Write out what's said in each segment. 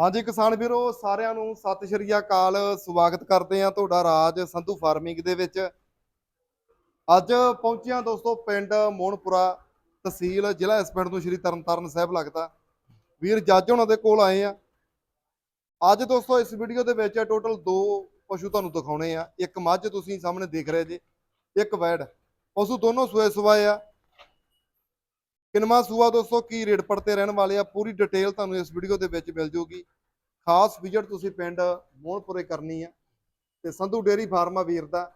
ਹਾਂਜੀ ਕਿਸਾਨ ਵੀਰੋ, ਸਾਰਿਆਂ ਨੂੰ ਸਤਿ ਸ਼੍ਰੀ ਅਕਾਲ। ਸਵਾਗਤ ਕਰਦੇ ਆ ਤੁਹਾਡਾ ਰਾਜ ਸੰਧੂ ਫਾਰਮਿੰਗ ਦੇ ਵਿੱਚ। ਅੱਜ ਪਹੁੰਚਿਆ ਦੋਸਤੋ ਪਿੰਡ ਮੋਹਨਪੁਰਾ ਤਹਿਸੀਲ, ਜ਼ਿਲ੍ਹਾ ਇਸ ਪਿੰਡ ਤੋਂ ਸ਼੍ਰੀ ਤਰਨਤਾਰਨ ਸਾਹਿਬ ਲੱਗਦਾ। ਵੀਰ, ਜੱਜ ਉਹਨਾਂ ਦੇ ਕੋਲ ਆਏ ਆ ਅੱਜ ਦੋਸਤੋ ਇਸ ਵੀਡੀਓ ਦੇ ਵਿੱਚ ਟੋਟਲ ਦੋ ਪਸ਼ੂ ਤੁਹਾਨੂੰ ਦਿਖਾਉਣੇ ਆ। ਇੱਕ ਮੱਝ ਤੁਸੀਂ ਸਾਹਮਣੇ ਦੇਖ ਰਹੇ ਜੇ, ਇੱਕ ਵੈੜ। ਪਸ਼ੂ ਦੋਨੋਂ ਸੂਏ ਸਵਾਏ ਆ। ਕਿਨਮਾ ਸੂਆ ਦੋਸਤੋ, ਕੀ ਰੇਟ ਪੜਤੇ ਰਹਿਣ ਵਾਲੇ ਆ? ਪੂਰੀ ਡਿਟੇਲ ਤੁਹਾਨੂੰ ਇਸ ਵੀਡੀਓ ਦੇ ਵਿੱਚ ਮਿਲ ਜੂਗੀ। ਖਾਸ ਵਿਜ਼ਿਟ ਤੁਸੀਂ ਪਿੰਡ ਮੋਹਨਪੁਰੇ ਕਰਨੀ ਆ ਤੇ ਸੰਧੂ ਡੇਰੀ ਫਾਰਮਾ ਵੀਰ ਦਾ।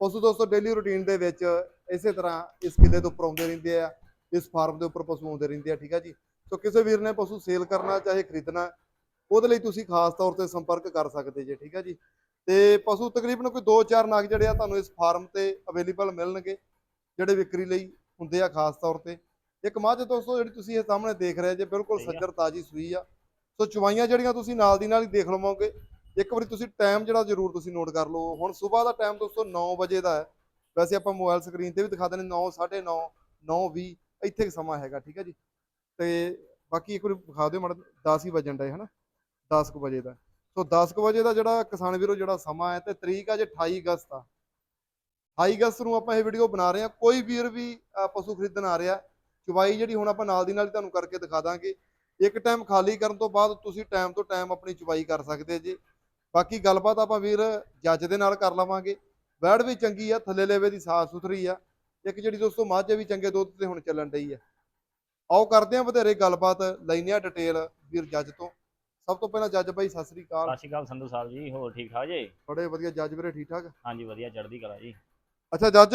ਪਸ਼ੂ ਦੋਸਤੋ ਡੇਲੀ ਰੂਟੀਨ ਦੇ ਵਿੱਚ ਇਸੇ ਤਰ੍ਹਾਂ ਇਸ ਕਿਲੇ ਦੇ ਉੱਪਰ ਆਉਂਦੇ ਰਹਿੰਦੇ ਆ, ਇਸ ਫਾਰਮ ਦੇ ਉੱਪਰ ਪਸ਼ੂ ਆਉਂਦੇ ਰਹਿੰਦੇ ਆ, ਠੀਕ ਆ ਜੀ? ਸੋ ਕਿਸੇ ਵੀਰ ਨੇ ਪਸ਼ੂ ਸੇਲ ਕਰਨਾ, ਚਾਹੇ ਖਰੀਦਣਾ, ਉਹਦੇ ਲਈ ਤੁਸੀਂ ਖਾਸ ਤੌਰ ਤੇ ਸੰਪਰਕ ਕਰ ਸਕਦੇ ਜੇ, ਠੀਕ ਆ ਜੀ? ਤੇ ਪਸ਼ੂ ਤਕਰੀਬਨ ਕੋਈ 2-4 ਨਗ ਜਿਹੜੇ ਆ, ਤੁਹਾਨੂੰ ਇਸ ਫਾਰਮ ਤੇ ਅਵੇਲੇਬਲ ਮਿਲਣਗੇ, ਜਿਹੜੇ ਵਿਕਰੀ ਲਈ ਹੁੰਦੇ ਆ ਖਾਸ ਤੌਰ ਤੇ। ਇੱਕ ਮੱਝ ਦੋਸਤੋ ਜਿਹੜੀ ਤੁਸੀਂ ਇਹ ਸਾਹਮਣੇ ਦੇਖ ਰਹੇ ਜੇ ਬਿਲਕੁਲ ਆ। ਸੱਜਰ ਤਾਜੀ ਸੂਈ ਆ। ਸੋ ਚਵਾਈਆਂ ਜਿਹੜੀਆਂ ਤੁਸੀਂ ਨਾਲ ਦੀ ਨਾਲ ਹੀ ਦੇਖ ਲਵੋਗੇ ਇੱਕ ਵਾਰੀ ਤੁਸੀਂ ਟਾਈਮ ਜਿਹੜਾ ਜ਼ਰੂਰ ਤੁਸੀਂ ਨੋਟ ਕਰ ਲਓ। ਹੁਣ ਸਵੇਰ ਦਾ ਟਾਈਮ ਦੋਸਤੋ 9 ਵਜੇ ਦਾ ਹੈ। ਵੈਸੇ ਆਪਾਂ ਮੋਬਾਈਲ ਸਕਰੀਨ ਤੇ ਵੀ ਦਿਖਾ ਦਿੰਦੇ 9 9:30 9 20 ਇੱਥੇ ਸਮਾਂ ਹੈਗਾ ਠੀਕ ਹੈ ਜੀ। ਤੇ ਬਾਕੀ ਇੱਕ ਵਾਰੀ ਦਿਖਾ ਦਿਓ ਮੜ 10 ਹੀ ਵਜਣ ਡਏ ਹਨਾ? 10 ਕੁ ਵਜੇ ਦਾ। ਸੋ 10 ਕੁ ਵਜੇ ਦਾ ਜਿਹੜਾ ਕਿਸਾਨ ਵੀਰੋ ਜਿਹੜਾ ਸਮਾਂ ਹੈ ਤੇ ਤਰੀਕ ਅੱਜ 28 ਅਗਸਤ ਆ। 28 ਅਗਸਤ ਨੂੰ ਆਪਾਂ ਇਹ ਵੀਡੀਓ ਬਣਾ ਰਹੇ ਹਾਂ। ਕੋਈ ਵੀਰ ਵੀ ਪਸ਼ੂ ਖਰੀਦਣ ਆ ਰਿਹਾ ਚਵਾਈ ਜਿਹੜੀ ਹੁਣ ਆਪਾਂ ਨਾਲ ਦੀ ਨਾਲ ਹੀ ਤੁਹਾਨੂੰ ਕਰਕੇ ਦਿਖਾ ਦਾਂਗੇ। ਇੱਕ ਟਾਈਮ ਖਾਲੀ ਕਰਨ ਤੋਂ ਬਾਅਦ ਤੁਸੀਂ ਟਾਈਮ ਤੋਂ ਟਾਈਮ ਆਪਣੀ ਚਵਾਈ ਕਰ ਸਕਦੇ ਜੀ। ਬਾਕੀ ਗੱਲਬਾਤ ਆਪਾਂ ਵੀਰ ਜੱਜ ਦੇ ਨਾਲ ਕਰ ਲਵਾਂਗੇ। ਵੈੜ ਵੀ ਚੰਗੀ ਆ ਥੱਲੇ ਲੇਵੇ ਦੀ ਸਾਫ਼ ਸੁਥਰੀ ਆ। ਇੱਕ ਜਿਹੜੀ ਦੋਸਤੋ ਮੱਝ ਵੀ ਚੰਗੇ ਦੁੱਧ ਤੇ ਹੁਣ ਚੱਲਣ ਡਈ ਆ। ਆਓ ਕਰਦੇ ਆ ਵਧੇਰੇ ਗੱਲਬਾਤ ਲੈਨੇ ਆ ਡਿਟੇਲ ਵੀਰ ਜੱਜ ਤੋਂ। ਸਭ ਤੋਂ ਪਹਿਲਾਂ ਜੱਜ ਭਾਈ ਸਤਿ ਸ੍ਰੀ ਅਕਾਲ। ਸਤਿ ਸ਼੍ਰੀ ਅਕਾਲ ਸੰਧੂ ਸਾਹਿਬ ਜੀ ਹੋਰ ਠੀਕ ਠਾਕ ਜੀ? ਬੜੇ ਵਧੀਆ ਜੱਜ ਵੀਰੇ ਠੀਕ ਠਾਕ? ਹਾਂਜੀ ਵਧੀਆ ਚੜ੍ਹਦੀ ਕਲਾ ਜੀ। ਅੱਛਾ ਜੱਜ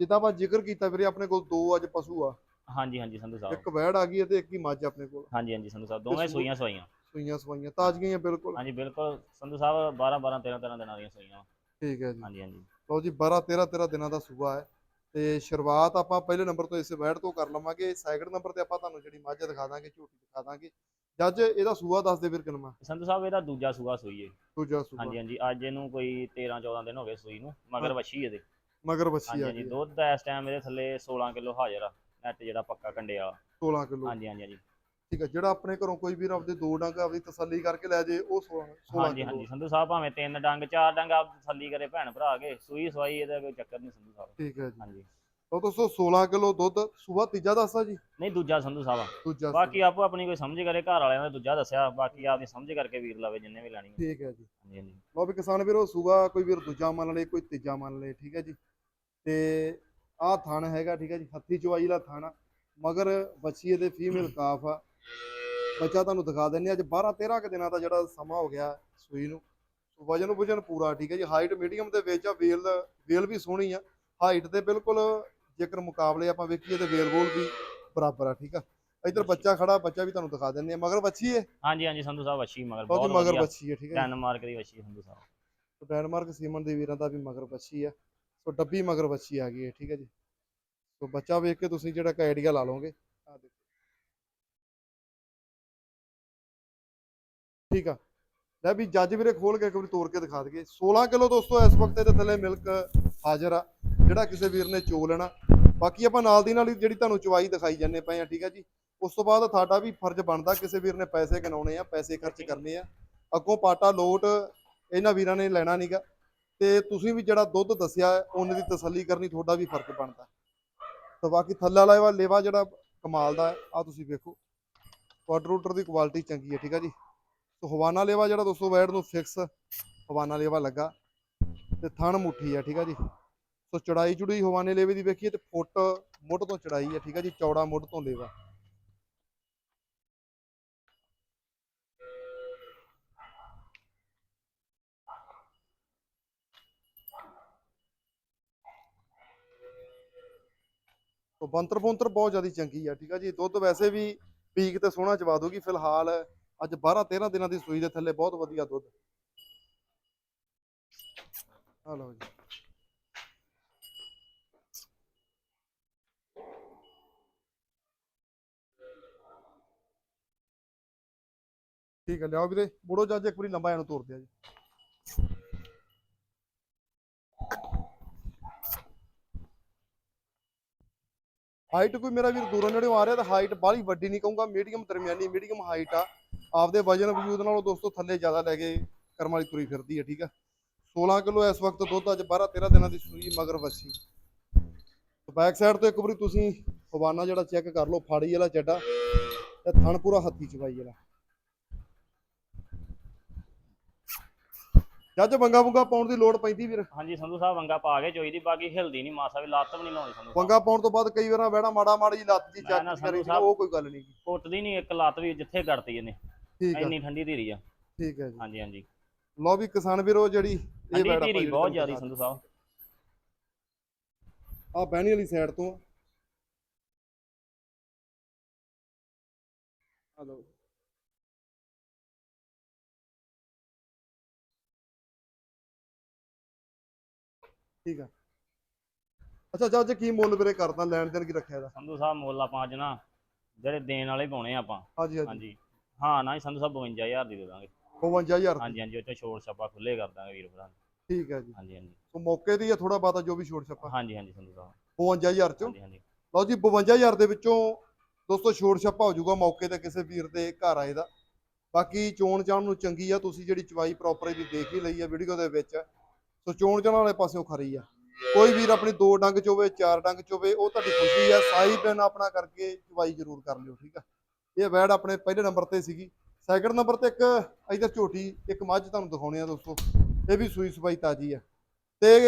ਜਿੱਦਾਂ ਆਪਾਂ ਜ਼ਿਕਰ ਕੀਤਾ ਵੀਰੇ ਆਪਣੇ ਕੋਲ ਦੋ ਅੱਜ ਪਸ਼ੂ ਆ। ਹਾਂਜੀ ਹਾਂਜੀ ਸੰਧੂ ਸਾਹਿਬ। ਇੱਕ ਵੈੜ ਆ ਗਈ ਹੈ ਤੇ ਇੱਕ ਹੀ ਮੱਝ ਆਪਣੇ ਕੋਲ। ਹਾਂਜੀ ਹਾਂਜੀ ਸੰਧੂ ਸਾਹਿਬ ਦੋਵੇਂ ਸੂਈਆਂ ਸਵਾਈਆਂ। ਸੂਈਆਂ ਸਵਾਈਆਂ ਤਾਜ਼ੀਆਂ ਹੀ ਆ ਬਿਲਕੁਲ। ਹਾਂਜੀ ਬਿਲਕੁਲ ਸੰਧੂ ਸਾਹਿਬ 12 12 13 13 ਦਿਨਾਂ ਦੀਆਂ ਸੂਈਆਂ। ਠੀਕ ਹੈ ਜੀ। ਹਾਂਜੀ ਹਾਂਜੀ। ਲਓ ਜੀ 12 13 13 ਦਿਨਾਂ ਦਾ ਸੂਆ ਹੈ। ਤੇ ਸ਼ੁਰੂਆਤ ਆਪਾਂ ਪਹਿਲੇ ਨੰਬਰ ਤੋਂ ਇਸ ਵੈੜ ਤੋਂ ਕਰ ਲਵਾਂਗੇ। ਸੈਕਿੰਡ ਨੰਬਰ ਤੇ ਆਪਾਂ ਤੁਹਾਨੂੰ ਜਿਹੜੀ ਮੱਝ ਦਿਖਾ ਦਾਂਗੇ ਝੋਟੀ ਦਿਖਾ ਦਾਂਗੇ। ਜੱਜ ਇਹਦਾ ਸੂਆ ਦੱਸ ਦੇ ਵੀਰ ਕਿੰਨਾ? ਸੰਧੂ ਸਾਹਿਬ ਇਹਦਾ ਦੂਜਾ ਸੂਆ ਸੂਈ ਹੈ ਦੂਜਾ ਸੂਆ। ਹਾਂਜੀ ਹਾਂਜੀ ਅੱਜ ਇਹਨੂੰ ਕੋਈ 13 14 ਦਿਨ ਹੋ ਗਏ ਸੂਈ ਨੂੰ ਮਗਰ ਵੱਛੀ ਇਹਦੇ। ਮਗਰ ਬੱਚੀ ਹਾਂਜੀ ਆ ਹਾਂਜੀ ਗਈ ਦੁੱਧ ਇਸ ਟਾਈਮ ਇਹਦੇ ਥੱਲੇ 16 ਕਿਲੋ ਹਾਜ਼ਰ ਆ। ਨੈਟ ਜਿਹੜਾ ਪੱਕਾ ਕੰਡੇ ਵਾਲਾ। 16 ਕਿਲੋ। ਹਾਂਜੀ ਹਾਂਜੀ ਹਾਂਜੀ। ਠੀਕ ਹੈ ਜਿਹੜਾ ਆਪਣੇ ਘਰੋਂ ਕੋਈ ਵੀਰ ਆਪਦੇ ਦੋ ਡੰਗ ਆਪਦੀ ਤਸੱਲੀ ਕਰਕੇ ਲੈ ਜੇ ਉਹ 16 16 ਹਾਂਜੀ ਹਾਂਜੀ ਸੰਧੂ ਸਾਹਿਬ ਭਾਵੇਂ ਤਿੰਨ ਡੰਗ ਚਾਰ ਡੰਗ ਆਪ ਤਸੱਲੀ ਕਰੇ ਭੈਣ ਭਰਾ ਕੇ ਸੂਈ ਸਵਾਈ ਇਹਦਾ ਕੋਈ ਚੱਕਰ ਨਹੀਂ ਸੰਧੂ ਸਾਹਿਬ। ਠੀਕ ਹੈ ਜੀ। ਹਾਂਜੀ। ਉਹ ਦੋਸਤੋ 16 ਕਿਲੋ ਦੁੱਧ ਸੂਆ ਤੀਜਾ ਦੱਸਾ ਜੀ? ਨਹੀਂ ਦੂਜਾ ਸੰਧੂ ਸਾਹਿਬ। ਦੂਜਾ ਬਾਕੀ ਆਪੋ ਆਪਣੀ ਕੋਈ ਸਮਝ ਕਰੇ ਘਰ ਵਾਲਿਆਂ ਨੇ ਦੂਜਾ ਦੱਸਿਆ ਬਾਕੀ ਆਪਦੀ ਸਮਝ ਕਰਕੇ ਵੀਰ ਲਾਵੇ ਜਿੰਨੇ ਵੀ ਲੈਣੀ ਠੀਕ ਹੈ ਜੀ। ਹਾਂਜੀ ਹਾਂਜੀ। ਲਓ ਵੀ ਕਿਸਾਨ ਵੀਰੋ ਸੂਆ ਕੋਈ ਵੀਰ ਦੂਜਾ ਮੰਨ ਲਏ ਕੋਈ ਤੀਜਾ ਮੰਨ ਲਏ ਠੀਕ ਹੈ ਜੀ। ਤੇ ਆਹ ਥਣ ਹੈਗਾ ਠੀਕ ਹੈ ਜੀ ਹੱਥੀ ਚਵਾਈ ਵਾਲਾ ਥਣ ਆ। ਮਗਰ ਬੱਚੀ ਇਹਦੇ ਫੀਮੇਲ ਕਾਫ ਆ। ਬੱਚਾ ਤੁਹਾਨੂੰ ਦਿਖਾ ਦਿੰਨੇ ਅੱਜ 12 13 ਕੁ ਦਿਨਾਂ ਦਾ ਜਿਹੜਾ ਸਮਾਂ ਹੋ ਗਿਆ ਸੂਈ ਨੂੰ। ਵਜਨ ਵਜਨ ਪੂਰਾ ਠੀਕ ਹੈ ਜੀ। ਹਾਈਟ ਮੀਡੀਅਮ ਦੇ ਵਿੱਚ ਆ ਵੇਲ ਵੇਲ ਵੀ ਸੋਹਣੀ ਆ। ਹਾਈਟ ਤੇ ਬਿਲਕੁਲ ਜੇਕਰ ਮੁਕਾਬਲੇ ਆਪਾਂ ਵੇਖੀਏ ਤੇ ਵੇਲ ਵੋਲ ਵੀ ਬਰਾਬਰ ਆ ਠੀਕ ਆ। ਇੱਧਰ ਬੱਚਾ ਖੜਾ ਬੱਚਾ ਵੀ ਤੁਹਾਨੂੰ ਦਿਖਾ ਦਿੰਨੇ ਆ ਮਗਰ ਬੱਚੀ ਹੈ ਹਾਂਜੀ ਹਾਂਜੀ ਸੰਧੂ ਸਾਹਿਬ ਵੱਛੀ ਮਗਰ ਬਹੁਤ ਮਗਰ ਬੱਚੀ ਹੈ ਠੀਕ ਹੈ। ਡੈਨਮਾਰਕ ਦੀ ਵੱਛੀ ਸੰਧੂ ਸਾਹਿਬ। ਡੈਨਮਾਰਕ ਸੀਮਨ ਦੇ ਵੀਰਾਂ ਦਾ ਵੀ ਮਗਰ ਬੱਚੀ ਆ। ਸੋ ਡੱਬੀ ਮਗਰ ਬੱਚੀ ਆ ਗਈ ਹੈ ਠੀਕ ਹੈ ਜੀ। ਸੋ ਬੱਚਾ ਵੇਖ ਕੇ ਤੁਸੀਂ ਜਿਹੜਾ ਕ ਆਈਡੀਆ ਲਾ ਲਓਗੇ। ਆ ਦੇਖੋ। ਠੀਕ ਆ। ਲੈ ਵੀ ਜੱਜ ਵੀਰੇ ਖੋਲ ਕੇ ਇੱਕ ਵਾਰੀ ਤੋੜ ਕੇ ਦਿਖਾ ਦਈਏ। 16 ਕਿਲੋ ਦੋਸਤੋ, ਇਸ ਵਕਤ ਇਹਦੇ ਥੱਲੇ ਮਿਲਕ ਹਾਜ਼ਰ ਆ। ਜਿਹੜਾ ਕਿਸੇ ਵੀਰ ਨੇ ਚੋ ਲੈਣਾ। ਬਾਕੀ ਆਪਾਂ ਨਾਲ ਦੀ ਨਾਲ ਜਿਹੜੀ ਤੁਹਾਨੂੰ ਚਵਾਈ ਦਿਖਾਈ ਜਾਂਦੇ ਪਏ ਆ, ਠੀਕ ਆ ਜੀ। ਉਸ ਤੋਂ ਬਾਅਦ ਤੁਹਾਡਾ ਵੀ ਫਰਜ਼ ਬਣਦਾ ਕਿਸੇ ਵੀਰ ਨੇ ਪੈਸੇ ਕਮਾਉਣੇ ਆ, ਪੈਸੇ ਖਰਚ ਕਰਨੇ ਆ। ਅੱਗੋਂ ਪਾਟਾ ਲੋਟ ਇਹਨਾਂ ਵੀਰਾਂ ਨੇ ਲੈਣਾ ਨਹੀਂਗਾ ਤੇ ਤੁਸੀਂ ਵੀ ਜਿਹੜਾ ਦੁੱਧ ਦੱਸਿਆ ਹੈ, ਉਹਨੇ ਦੀ ਤਸੱਲੀ ਕਰਨੀ ਤੁਹਾਡਾ ਵੀ ਫ਼ਰਕ ਬਣਦਾ ਤਾਂ ਬਾਕੀ ਥੱਲੇ ਵਾਲਾ ਲੇਵਾ- ਲੇਵਾ ਜਿਹੜਾ ਕਮਾਲ ਦਾ ਹੈ ਆ ਤੁਸੀਂ ਵੇਖੋ। ਕੁਆਡਰ ਰੂਟਰ ਦੀ ਕੁਆਲਿਟੀ ਚੰਗੀ ਹੈ ਠੀਕ ਹੈ ਜੀ? ਸੋ ਹਵਾਨਾ ਲੇਵਾ ਜਿਹੜਾ ਦੋਸਤੋ ਵੈੜ ਨੂੰ ਫਿਕਸ ਹਵਾਨਾ ਲੇਵਾ ਲੱਗਾ। ਤੇ ਥਣ ਮੁੱਠੀ ਹੈ ਠੀਕ ਹੈ ਜੀ? ਸੋ ਚੜਾਈ ਚੁੜੀ ਹਵਾਨੇ ਲੇਵੇ ਦੀ ਵੇਖੀਏ ਤੇ ਫੁੱਟ ਮੁੱਢ ਤੋਂ ਚੜਾਈ ਹੈ ਠੀਕ ਹੈ ਜੀ? ਚੌੜਾ ਮੁੱਢ ਤੋਂ ਲੇਵਾ। ਸੋ ਬੰਤਰ ਬੁੰਤਰ ਬਹੁਤ ਜ਼ਿਆਦਾ ਚੰਗੀ ਆ, ਠੀਕ ਆ ਜੀ? ਦੁੱਧ ਵੈਸੇ ਵੀ ਪੀਕ ਤੇ ਸੋਹਣਾ ਚਵਾ ਦੂਗੀ ਫਿਲਹਾਲ। ਅੱਜ 12 13 ਦਿਨਾਂ ਦੀ ਸੂਈ ਦੇ ਥੱਲੇ ਬਹੁਤ ਵਧੀਆ ਦੁੱਧ। ਆ ਲਓ ਜੀ। ਠੀਕ ਹੈ ਲਿਆਓ ਵੀਰੇ। ਬੁੜੋ ਜੱਜ ਇੱਕ ਵਾਰੀ ਲੰਬਾ ਇਹਨੂੰ ਤੋੜ ਦਿਆ ਜੀ। ਹਾਈਟ ਕੋਈ ਮੇਰਾ ਵੀਰ ਦੂਰੋਂ ਨੇੜਿਓਂ ਆ ਰਿਹਾ ਤਾਂ ਹਾਈਟ ਬਾਹਲੀ ਵੱਡੀ ਨਹੀਂ ਕਹੂੰਗਾ ਮੀਡੀਅਮ ਦਰਮਿਆਨੀ ਮੀਡੀਅਮ ਹਾਈਟ ਆ। ਆਪਦੇ ਵਜਨ ਵਜੂਦ ਨਾਲੋਂ ਦੋਸਤੋ ਥੱਲੇ ਜ਼ਿਆਦਾ ਲੈ ਕੇ ਕਰਮ ਵਾਲੀ ਤੁਰੀ ਫਿਰਦੀ ਹੈ ਠੀਕ ਆ? 16 ਕਿਲੋ ਇਸ ਵਕਤ ਦੁੱਧ ਅੱਜ 12 13 ਦਿਨਾਂ ਦੀ ਸੂਈ ਮਗਰ ਵੱਛੀ। ਬੈਕ ਸਾਈਡ ਤੋਂ ਇੱਕ ਵਾਰੀ ਤੁਸੀਂ ਹਵਾਨਾ ਜਿਹੜਾ ਚੈੱਕ ਕਰ ਲਓ, ਫਾੜੀ ਵਾਲਾ ਚੱਡਾ ਤੇ ਥਣ ਪੂਰਾ ਹੱਥੀ ਚਵਾਈ ਵਾਲਾ। ਜੱਜ ਬੰਗਾ ਬੁੰਗਾ ਪਾਉਣ ਦੀ ਲੋੜ ਪੈਂਦੀ ਵੀਰ। ਹਾਂਜੀ ਸੰਧੂ ਸਾਹਿਬ ਵੰਗਾ ਪਾ ਕੇ ਚੋਈ ਦੀ ਬਾਕੀ ਹਿਲਦੀ ਨਹੀਂ ਮਾਸਾ ਵੀ ਲੱਤ ਵੀ ਨਹੀਂ ਲਾਉਂਦੀ ਸੰਧੂ ਸਾਹਿਬ। ਪੰਗਾ ਪਾਉਣ ਤੋਂ ਬਾਅਦ ਕਈ ਵਾਰਾਂ ਬਹਿਣਾ ਮਾੜਾ ਮਾੜੀ ਲੱਤ ਦੀ ਨਾ, ਚੱਕ ਕਰੀ ਸੰਧੂ ਸਾਹਿਬ। ਉਹ ਕੋਈ ਗੱਲ ਨਹੀਂ ਕੁੱਟਦੀ ਨਹੀਂ ਇੱਕ ਲੱਤ ਵੀ ਜਿੱਥੇ ਕੱਟਦੀ ਇਹਨੇ। ਠੀਕ ਹੈ ਇੰਨੀ ਠੰਡੀ ਧੀਰੀ ਆ। ਠੀਕ ਹੈ ਜੀ। ਹਾਂਜੀ ਹਾਂਜੀ। ਲਓ ਵੀ ਕਿਸਾਨ ਵੀਰੋ ਜਿਹੜੀ ਇਹ ਠੰਡੀ ਬੈੜ ਧੀਰੀ ਬਹੁਤ ਜ਼ਿਆਦੀ ਸੰਧੂ ਸਾਹਿਬ। ਆ ਬਹਿਣੀ ਵਾਲੀ ਸਾਈਡ ਤੋਂ ਹਲੋ ਠੀਕ ਆ। ਅੱਛਾ ਜੱਜ ਕੀ ਮੁੱਲ ਵੀਰੇ ਕਰਦਾ ਲੈਣ ਦੇਣ ਕੀ ਰੱਖਿਆ ਇਹਦਾ? ਸੰਧੂ ਸਾਹਿਬ ਮੁੱਲ ਆਪਾਂ ਅੱਜ ਨਾ ਜਿਹੜੇ ਦੇਣ ਵਾਲੇ ਪਾਉਣੇ ਆਪਾਂ। ਹਾਂਜੀ ਹਾਂਜੀ। ਹਾਂਜੀ। ਹਾਂ ਨਾ ਸੰਧੂ ਸਾਹਿਬ 52000 ਦੀ ਦੇ ਦਾਂਗੇ। 52000 ਹਾਂਜੀ ਹਾਂਜੀ ਉਹ ਚੋਂ ਛੋੜ ਛੱਪਾ ਖੁੱਲੇ ਕਰ ਦਾਂਗੇ ਵੀਰ ਭਰਾ। ਨੂੰ। ਠੀਕ ਹੈ ਜੀ। ਹਾਂਜੀ ਹਾਂਜੀ। ਸੋ ਮੌਕੇ ਦੀ ਆ ਥੋੜਾ ਬਾਤਾ ਜੋ ਵੀ ਛੋੜ ਛੱਪਾ। ਹਾਂਜੀ ਹਾਂਜੀ ਸੰਧੂ ਸਾਹਿਬ। 52000 ਚੋਂ? ਹਾਂਜੀ ਹਾਂਜੀ। ਲਓ ਜੀ 52000 ਦੇ ਵਿੱਚੋਂ ਦੋਸਤੋ ਛੋੜ ਛੱਪਾ ਹੋ ਜਾਊਗਾ ਮੌਕੇ ਤੇ ਕਿਸੇ ਵੀਰ ਦੇ ਘਰ ਆਏ ਦਾ। ਬਾਕੀ ਚੋਣ ਚਾਣ ਨੂੰ ਚੰਗੀ ਆ ਤੁਸੀਂ ਜਿਹੜੀ ਚਵਾਈ ਪ੍ਰੋਪਰ ਇਹਦੀ ਦੇਖ ਹੀ ਲਈ ਆ ਵੀਡੀਓ ਦੇ ਵਿੱਚ। ਸੋ ਚੋਣ ਚਾਣ ਵਾਲੇ ਪਾਸਿਓਂ ਖਰੀ ਆ। ਕੋਈ ਵੀਰ ਆਪਣੀ ਦੋ ਡੰਗ ਚ ਹੋਵੇ ਚਾਰ ਡੰਗ ਚ ਹੋਵੇ ਉਹ ਤੁਹਾਡੀ ਖੁਸ਼ੀ ਆ ਸਾਈ ਬਿਨ ਆਪਣਾ ਕਰਕੇ ਚਵਾਈ ਜ਼ਰੂਰ ਕਰ ਲਿਓ ਠੀਕ ਆ। ਇਹ ਵੈੜ ਆਪਣੇ ਪਹਿਲੇ ਨੰਬਰ ਤੇ ਸੀਗੀ। ਸੈਕੰਡ ਨੰਬਰ ਤੇ ਇੱਕ ਇਧਰ ਝੋਟੀ ਇੱਕ ਮੱਝ ਤੁਹਾਨੂੰ ਦਿਖਾਉਣੀ ਆ ਦੋਸਤੋ। ਇਹ ਵੀ ਸੂਈ ਸਵਾਈ ਤਾਜੀ ਆ। ਤੇ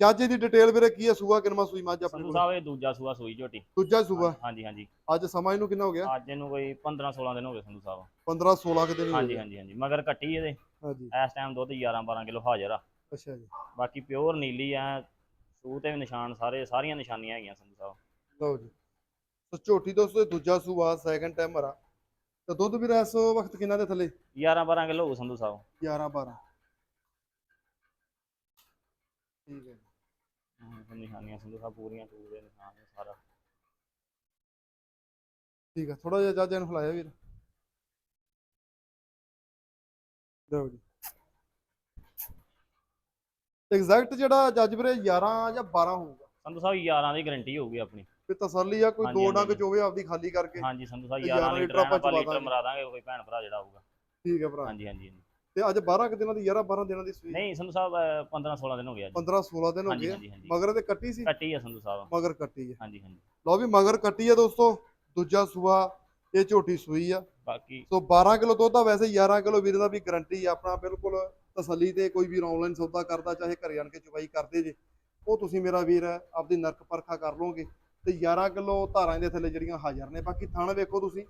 ਜੱਜ ਦੀ ਡਿਟੇਲ ਵੀਰੇ ਕੀ ਆ? ਸੂਆ ਕਿਨਮਾ ਸੂਈ ਮੱਝ ਆਪਣੇ ਕੋਲ? ਸਾਹਿਬ ਇਹ ਦੂਜਾ ਸੂਆ ਸੂਈ ਝੋਟੀ। ਦੂਜਾ ਸੂਆ? ਹਾਂਜੀ ਹਾਂਜੀ ਅੱਜ ਸਮਾਂ ਇਹਨੂੰ ਕਿੰਨਾ ਹੋ ਗਿਆ? ਅੱਜ ਇਹਨੂੰ ਕੋਈ 15 16 ਦਿਨ ਹੋ ਗਏ ਸੰਧੂ ਸਾਹਿਬ। 15 16 ਕਿ ਦਿਨ ਹਾਂਜੀ ਹਾਂਜੀ ਹਾਂਜੀ ਮਗਰ ਕੱਟੀ ਇਹਦੇ। ਹਾਂਜੀ ਇਸ ਟਾਈਮ ਦੁੱਧ 11 12 ਕਿਲੋ ਹਾਜ਼ਰ ਆ। ਅੱਛਾ ਜੀ। ਬਾਕੀ ਪਿਓਰ ਨੀਲੀ ਆ ਸੂਹ ਤੇ ਵੀ ਨਿਸ਼ਾਨ ਸਾਰੇ ਸਾਰੀਆਂ ਨਿਸ਼ਾਨੀਆਂ ਹੈਗੀਆਂ ਸੰਧੂ ਸਾਹਿਬ। ਲਓ ਜੀ। ਸੋ ਝੋਟੀ ਦੋਸਤੋ ਇਹ ਦੂਜਾ ਸੂਆ ਸੈਕੰਡ ਟਾਈਮਰ ਆ। ਤੇ ਦੁੱਧ ਵੀ ਇਸ ਵਕਤ ਕਿੰਨਾ ਦੇ ਥੱਲੇ? 11 12 ਕਿਲੋ ਹੋਊ ਸੰਧੂ ਸਾਹਿਬ। 11 12 ਠੀਕ ਹੈ ਹਮ, ਨਿਸ਼ਾਨੀਆਂ ਸੰਧੂ ਸਾਹਿਬ ਪੂਰੀਆਂ ਟੂਰ ਦੇ ਨਿਸ਼ਾਨ ਨੇ ਸਾਰਾ। ਠੀਕ ਹੈ ਥੋੜਾ ਜਿਹਾ ਜਾਜਾ ਨੂੰ ਹਲਾਇਆ ਵੀਰ। ਲਓ ਜੀ। ਐਗਜ਼ੈਕਟ ਜਿਹੜਾ ਜੱਜ ਵੀਰੇ 11 ਜਾਂ 12 ਹੋਊਗਾ। ਸੰਧੂ ਸਾਹਿਬ 11 ਦੀ ਗਾਰੰਟੀ ਹੋਊਗੀ ਆਪਣੀ। ਤੇ ਤਸੱਲੀ ਆ ਕੋਈ ਦੋ ਡੰਗ ਚੋਵੇ ਆਪਦੀ ਖਾਲੀ ਕਰਕੇ ਹਾਂਜੀ ਸੰਧੂ ਸਾਹਿਬ ਤੇ 11 11 ਲੀਟਰ ਆਪਾਂ ਲੀਟਰ। ਮਰਾ ਦਾਂਗੇ ਕੋਈ ਭੈਣ ਭਰਾ ਜਿਹੜਾ ਆਊਗਾ ਠੀਕ ਹੈ ਭਰਾ। ਹਾਂਜੀ ਹਾਂਜੀ। ਤੇ ਅੱਜ 12 ਕਿ ਦਿਨਾਂ ਦੀ 11 12 ਦਿਨਾਂ ਦੀ ਸੂਈ ਨਹੀਂ ਸੰਧੂ ਸਾਹਿਬ 15 16 ਦਿਨ ਹੋ ਗਏ ਅੱਜ। 15 16 ਦਿਨ ਹੋ ਆ। ਹਾਂਜੀ ਮਗਰ ਤੇ ਕੱਟੀ ਸੀ? ਕੱਟੀ ਆ ਸੰਧੂ ਸਾਹਿਬ। ਮਗਰ ਕੱਟੀ ਹੈ ਹਾਂਜੀ ਹਾਂਜੀ। ਲਓ ਵੀ ਮਗਰ ਕੱਟੀ ਹੈ ਦੋਸਤੋ। ਦੂਜਾ ਸੂਆ ਇਹ ਝੋਟੀ ਸੂਈ ਆ। ਬਾਕੀ ਸੋ 12 ਕਿਲੋ ਦੁੱਧ ਆ ਵੈਸੇ 11 ਕਿਲੋ ਵੀਰ ਦਾ ਵੀ ਗਰੰਟੀ ਆਪਣਾ ਬਿਲਕੁਲ ਤਸੱਲੀ ਤੇ ਕੋਈ ਵੀਰ ਆਨਲਾਈਨ ਸੌਦਾ ਕਰਦਾ, ਚਾਹੇ ਘਰੇ ਆਣ ਕੇ ਚੁਵਾਈ ਕਰਦੇ ਜੇ, ਉਹ ਤੁਸੀਂ ਮੇਰਾ ਵੀਰ ਹੈ ਆਪਦੀ ਨਰਕ ਪਰਖਾ ਕਰ ਲਓਗੇ। ਤੇ 11 ਕਿਲੋ ਧਾਰਾਂ ਦੇ ਥੱਲੇ ਜਿਹੜੀਆਂ ਹਾਜ਼ਰ ਨੇ। ਬਾਕੀ ਥਣ ਵੇਖੋ ਤੁਸੀਂ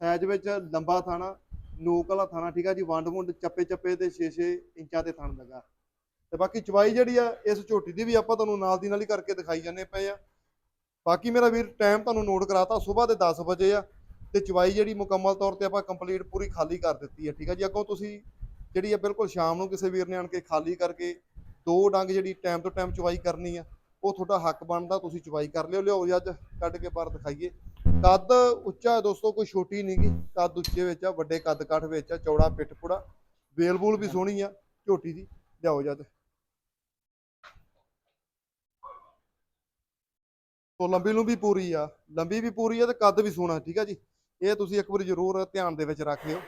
ਸਾਈਜ਼ ਵਿੱਚ ਲੰਬਾ ਥਾਣਾ, ਨੋਕ ਵਾਲਾ ਥਾਣਾ, ਠੀਕ ਆ ਜੀ? ਵੰਡ ਵੁੰਡ ਚੱਪੇ ਚੱਪੇ ਤੇ 6-6 ਇੰਚਾਂ ਤੇ ਥਣ ਲੱਗਾ। ਤੇ ਬਾਕੀ ਚਵਾਈ ਜਿਹੜੀ ਆ, ਇਸ ਝੋਟੀ ਦੀ ਵੀ ਆਪਾਂ ਤੁਹਾਨੂੰ ਨਾਲ ਦੀ ਨਾਲ ਹੀ ਕਰਕੇ ਦਿਖਾਈ ਜਾਂਦੇ ਪਏ ਆ। ਬਾਕੀ ਮੇਰਾ ਵੀਰ ਟਾਈਮ ਤੁਹਾਨੂੰ ਨੋਟ ਕਰਾਤਾ, ਸਵੇਰ ਦੇ 10 ਵਜੇ ਆ। ਤੇ ਚਵਾਈ ਜਿਹੜੀ ਮੁਕੰਮਲ ਤੌਰ ਤੇ ਆਪਾਂ ਕੰਪਲੀਟ ਪੂਰੀ ਖਾਲੀ ਕਰ ਦਿੱਤੀ ਹੈ ਠੀਕ ਹੈ ਜੀ? ਅੱਗੋਂ ਤੁਸੀਂ ਜਿਹੜੀ ਆ ਬਿਲਕੁਲ ਸ਼ਾਮ ਨੂੰ ਕਿਸੇ ਵੀਰ ਨੇ ਆਣ ਕੇ ਖਾਲੀ ਕਰਕੇ ਦੋ ਡੰਗ ਜਿਹੜੀ ਟਾਈਮ ਤੋਂ ਟਾਈਮ ਚਵਾਈ ਕਰਨੀ ਆ, ਉਹ ਤੁਹਾਡਾ ਹੱਕ ਬਣਦਾ, ਤੁਸੀਂ ਚਵਾਈ ਕਰ ਲਿਓ ਲਿਓ ਜੀ ਅੱਜ, ਕੱਢ ਕੇ ਬਾਹਰ ਦਿਖਾਈਏ। ਕੱਦ ਉੱਚਾ ਦੋਸਤੋ, ਕੋਈ ਛੋਟੀ ਨਹੀਂਗੀ ਕੱਦ ਉੱਚੇ ਵਿੱਚ ਆ, ਵੱਡੇ ਕੱਦ ਕਾਠ ਵਿੱਚ ਆ, ਚੌੜਾ ਪਿੱਠ ਪੁੜਾ, ਵੇਲ ਬੂਲ ਵੀ ਸੋਹਣੀ ਆ, ਝੋਟੀ ਦੀ, ਲਿਆਓ ਜਦ ਤੋ ਲੰਬੀ ਲੰਬੀ ਪੂਰੀ ਆ, ਲੰਬੀ ਵੀ ਪੂਰੀ ਆ ਤੇ ਕੱਦ ਵੀ ਸੋਹਣਾ, ਠੀਕ ਆ ਜੀ? ਇਹ ਤੁਸੀਂ ਇੱਕ ਵਾਰੀ ਜ਼ਰੂਰ ਧਿਆਨ ਦੇ ਵਿੱਚ ਰੱਖ ਲਿਓ।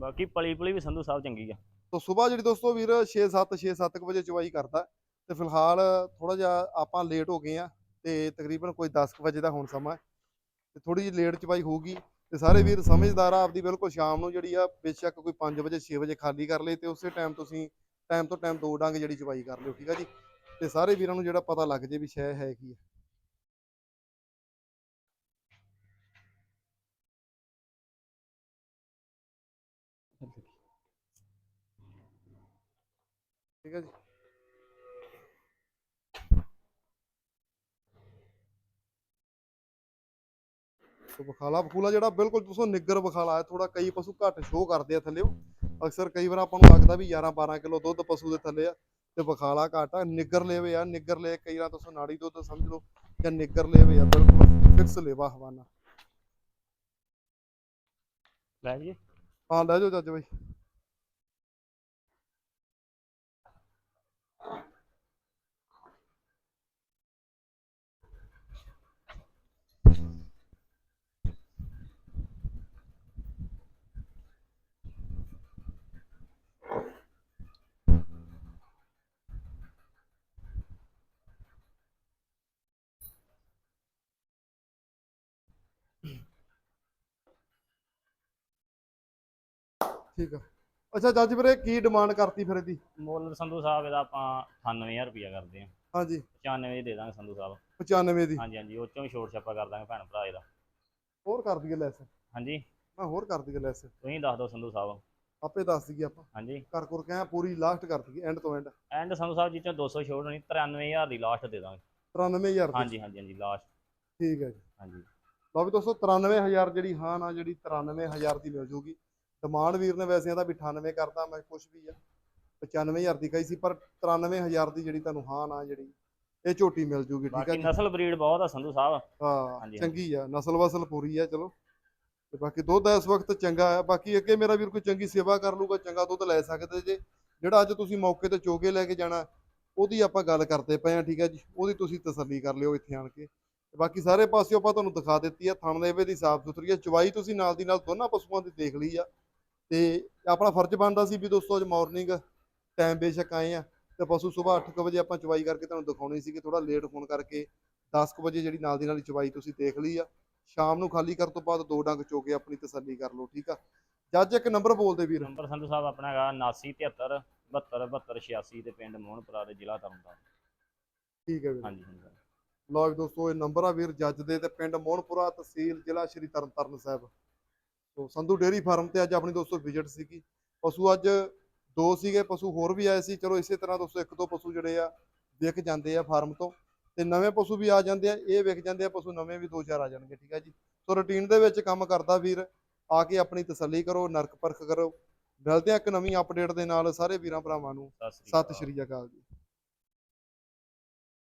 ਬਾਕੀ ਪਲੀ ਪਲੀ ਵੀ ਸੰਧੂ ਸਾਹਿਬ ਚੰਗੀ ਆ। ਤੋ ਸਵੇਰ ਜਿਹੜੀ ਦੋਸਤੋ ਵੀਰ 6-7 6-7 ਵਜੇ ਚਵਾਈ ਕਰਦਾ ਤੇ ਫਿਲਹਾਲ ਥੋੜਾ ਜਿਹਾ ਆਪਾਂ ਲੇਟ ਹੋ ਗਏ ਆ ਤੇ ਤਕਰੀਬਨ ਕੋਈ 10 ਵਜੇ ਦਾ ਹੁਣ ਸਮਾਂ ਤੇ ਥੋੜੀ ਜਿਹੀ ਲੇਟ ਚਵਾਈ ਹੋਊਗੀ ਤੇ ਸਾਰੇ ਵੀਰ ਸਮਝਦਾਰ ਆ, ਆਪਦੀ ਬਿਲਕੁਲ ਸ਼ਾਮ ਨੂੰ ਜਿਹੜੀ ਆ ਬੇਸ਼ੱਕ ਕੋਈ 5 ਵਜੇ 6 ਵਜੇ ਖਾਲੀ ਕਰ ਲਈ ਤੇ ਉਸੇ ਟਾਈਮ ਤੁਸੀਂ ਟਾਈਮ ਤੋਂ ਟਾਈਮ ਦੋ ਡਾਂਗ ਜਿਹੜੀ ਚਵਾਈ ਕਰ ਲਿਓ, ਠੀਕ ਆ ਜੀ? ਤੇ ਸਾਰੇ ਵੀਰਾਂ ਨੂੰ ਜਿਹੜਾ ਪਤਾ ਲੱਗ ਜੇ ਵੀ ਸ਼ੈ ਹੈ ਕੀ ਹੈ ਠੀਕ ਹੈ ਜੀ। ਸੋ ਬਖਾਲਾ ਬਖੂਲਾ ਜਿਹੜਾ ਬਿਲਕੁਲ ਤੁਸੀਂ ਨਿੱਗਰ ਬਖਾਲਾ ਹੈ ਥੋੜਾ ਕਈ ਪਸ਼ੂ ਘੱਟ ਸ਼ੋਅ ਕਰਦੇ ਆ ਥੱਲੇ। ਅਕਸਰ ਕਈ ਵਾਰ ਆਪਾਂ ਨੂੰ ਲੱਗਦਾ ਵੀ 11 12 ਕਿਲੋ ਦੁੱਧ ਪਸ਼ੂ ਦੇ ਥੱਲੇ ਆ ਤੇ ਬਖਾਲਾ ਘੱਟ ਆ ਨਿੱਗਰ ਲੇਵੇ ਆ ਨਿੱਗਰ ਲੈ ਕਈ ਵਾਰ ਤੁਸੀਂ ਨਾੜੀ ਦੁੱਧ ਸਮਝ ਲਓ ਜਾਂ ਨਿੱਗਰ ਲੇਵੇ ਆ ਬਿਲਕੁਲ ਫਿਕਸ ਲੇਵਾ ਹਵਾਨਾ। ਲੈ ਜੀ ਹਾਂ ਲੈ ਜਾਓ ਜੱਜ ਬਾਈ। ਠੀਕ ਆ। ਅੱਛਾ ਜੱਜ ਵੀਰੇ ਕੀ ਡਿਮਾਂਡ ਕਰਤੀ ਫਿਰ ਇਹਦੀ? ਮੁੱਲ ਸੰਧੂ ਸਾਹਿਬ ਇਹਦਾ ਆਪਾਂ 98000 ਰੁਪਇਆ ਕਰਦੇ ਆ ਹਾਂਜੀ। 95 ਦੀ ਦਾਂਗੇ ਸੰਧੂ ਸਾਹਿਬ। 95 ਦੀ? ਹਾਂਜੀ ਹਾਂਜੀ ਉਹ ਚੋਂ ਵੀ ਛੋਟ ਛਾਪਾ ਕਰ ਦਾਂਗੇ ਭੈਣ ਭਰਾ ਇਹਦਾ। ਹੋਰ ਕਰ ਦਈਏ ਲੈਸ। ਹਾਂਜੀ। ਮੈਂ ਹੋਰ ਕਰ ਦਈਏ ਲੈਸ। ਤੁਸੀਂ ਦੱਸ ਦਿਓ ਸੰਧੂ ਸਾਹਿਬ। ਆਪੇ ਦੱਸ ਦਈਏ ਆਪਾਂ। ਹਾਂਜੀ। ਕਰ ਕਰ ਕੇ ਪੂਰੀ ਲਾਸਟ ਕਰ ਦਈਏ ਐਂਡ ਤੋਂ ਐਂਡ ਐਂਡ ਸੰਧੂ ਸਾਹਿਬ ਜੀ ਚੋਂ 200 ਛੋਟ ਹੋਣੀ 93000 ਦੀ ਲਾਸਟ ਦੇ ਦਾਂਗੇ। 93000 ਦੀ? ਹਾਂਜੀ ਹਾਂਜੀ ਹਾਂਜੀ ਲਾਸਟ ਠੀਕ ਹੈ ਜੀ। ਹਾਂਜੀ। ਲਓ ਵੀ ਦੋਸਤੋ 93000 ਜਿਹੜੀ ਹਾਂ ਨਾ ਜਿਹੜੀ 93000 ਦੀ ਮਿਲ ਜੂਗੀ। ਡਿਮਾਂਡ ਵੀਰ ਨੇ ਵੈਸੇ ਇਹਦਾ ਵੀ 98 ਕਰਦਾ ਮੈਂ ਕੁਝ ਵੀ ਆ। 95000 ਦੀ ਕਹੀ ਸੀ ਪਰ 93000 ਦੀ ਜਿਹੜੀ ਤੁਹਾਨੂੰ ਹਾਂ ਨਾ ਜਿਹੜੀ ਇਹ ਝੋਟੀ ਮਿਲ ਜੂਗੀ ਠੀਕ ਬਾਕੀ ਜੀ? ਨਸਲ ਬਰੀਡ ਬਹੁਤ ਆ ਸੰਧੂ ਸਾਹਿਬ। ਹਾਂ ਹਾਂਜੀ, ਚੰਗੀ ਆ ਨਸਲ ਵਸਲ ਪੂਰੀ ਆ ਚਲੋ। ਤੇ ਬਾਕੀ ਦੁੱਧ ਇਸ ਵਕਤ ਚੰਗਾ ਆ। ਬਾਕੀ ਅੱਗੇ ਮੇਰਾ ਵੀਰ ਕੋਈ ਚੰਗੀ ਸੇਵਾ ਕਰ ਲੂਗਾ ਚੰਗਾ ਦੁੱਧ ਲੈ ਸਕਦੇ ਜੇ। ਜਿਹੜਾ ਅੱਜ ਤੁਸੀਂ ਮੌਕੇ ਤੇ ਚੋਗੇ ਲੈ ਕੇ ਜਾਣਾ ਉਹਦੀ ਆਪਾਂ ਗੱਲ ਕਰਦੇ ਪਏ ਆ ਠੀਕ ਹੈ ਜੀ? ਉਹਦੀ ਤੁਸੀਂ ਤਸੱਲੀ ਕਰ ਲਿਓ ਇੱਥੇ ਆਣ ਕੇ। ਤੇ ਬਾਕੀ ਸਾਰੇ ਪਾਸਿਓਂ ਆਪਾਂ ਤੁਹਾਨੂੰ ਦਿਖਾ ਦਿੱਤੀ ਆ ਥਣ ਦੇਵੇ ਦੀ ਸਾਫ਼ ਸੁਥਰੀ ਆ ਚਵਾਈ ਤੁਸੀਂ ਨਾਲ ਦੀ ਨਾਲ ਦੋਨਾਂ ਪਸ਼ੂਆਂ ਦੀ ਦੇਖ ਲਈ ਆ। ਤੇ ਆਪਣਾ ਫਰਜ਼ ਬਣਦਾ ਸੀ ਵੀ ਦੋਸਤੋ ਅੱਜ ਮਾਰਨਿੰਗ ਟਾਈਮ ਬੇਸ਼ੱਕ ਆਏ ਆ ਤੇ ਪਸ਼ੂ ਸਵੇਰ 8:00 ਵਜੇ ਆਪਾਂ ਚਵਾਈ ਕਰਕੇ ਤੁਹਾਨੂੰ ਦਿਖਾਉਣੀ ਸੀ ਕਿ ਥੋੜਾ ਲੇਟ ਫੋਨ ਕਰਕੇ 10:00 ਵਜੇ ਜਿਹੜੀ ਨਾਲ ਦੀ ਨਾਲ ਚਵਾਈ ਤੁਸੀਂ ਦੇਖ ਲਈ ਆ। ਸ਼ਾਮ ਨੂੰ ਖਾਲੀ ਕਰਨ ਤੋਂ ਬਾਅਦ ਦੋ ਡੰਗ ਚੋ ਕੇ ਆਪਣੀ ਤਸੱਲੀ ਕਰ ਲਓ ਠੀਕ ਆ। ਜੱਜ ਇੱਕ ਨੰਬਰ ਬੋਲਦੇ ਵੀਰ। ਨੰਬਰ ਸੰਧੂ ਸਾਹਿਬ ਆਪਣਾ ਹੈਗਾ 7973 72 72 86 ਤੇ ਪਿੰਡ ਮੋਹਨਪੁਰਾ ਦੇ ਜ਼ਿਲ੍ਹਾ ਤਰਨਤਾਰਨ। ਠੀਕ ਹੈ ਵੀਰ। ਹਾਂਜੀ ਹਾਂਜੀ। ਲਓ ਦੋਸਤੋ ਇਹ ਨੰਬਰ ਆ ਵੀਰ ਜੱਜ ਦੇ ਤੇ ਪਿੰਡ ਮੋਹਨਪੁਰਾ ਤਹਿਸੀਲ ਜ਼ਿਲ੍ਹਾ Shri Tarn Taran Sahib. So Sandhu dairy farm ਤੇ ਅੱਜ ਆਪਣੀ ਦੋਸਤੋ ਵਿਜ਼ਿਟ ਸੀਗੀ। ਪਸ਼ੂ ਅੱਜ ਦੋ ਸੀਗੇ ਪਸ਼ੂ ਹੋਰ ਵੀ ਆਏ ਸੀ। ਚਲੋ ਇਸੇ ਤਰ੍ਹਾਂ ਦੋਸਤੋ ਇੱਕ ਦੋ ਪਸ਼ੂ ਜਿਹੜੇ ਆ ਵਿਕ ਜਾਂਦੇ ਆ ਫਾਰਮ ਤੋਂ। ਤੇ ਨਵੇਂ ਪਸ਼ੂ ਵੀ ਆ ਜਾਂਦੇ ਆ ਇਹ ਵਿਕ ਜਾਂਦੇ ਆ ਪਸ਼ੂ ਨਵੇਂ ਵੀ ਦੋ ਚਾਰ ਆ ਜਾਣਗੇ ਠੀਕ ਹੈ ਜੀ। ਸੋ ਰੁਟੀਨ ਦੇ ਵਿੱਚ ਕੰਮ ਕਰਦਾ ਵੀਰ ਆ ਕੇ ਆਪਣੀ ਤਸੱਲੀ ਕਰੋ ਨਰਕ ਪਰਖ ਕਰੋ। ਮਿਲਦੇ ਆ ਇੱਕ ਨਵੀਂ ਅਪਡੇਟ ਦੇ ਨਾਲ ਸਾਰੇ ਵੀਰਾਂ ਭਰਾਵਾਂ ਨੂੰ। ਸਤਿ ਸ਼੍ਰੀ ਅਕਾਲ ਜੀ।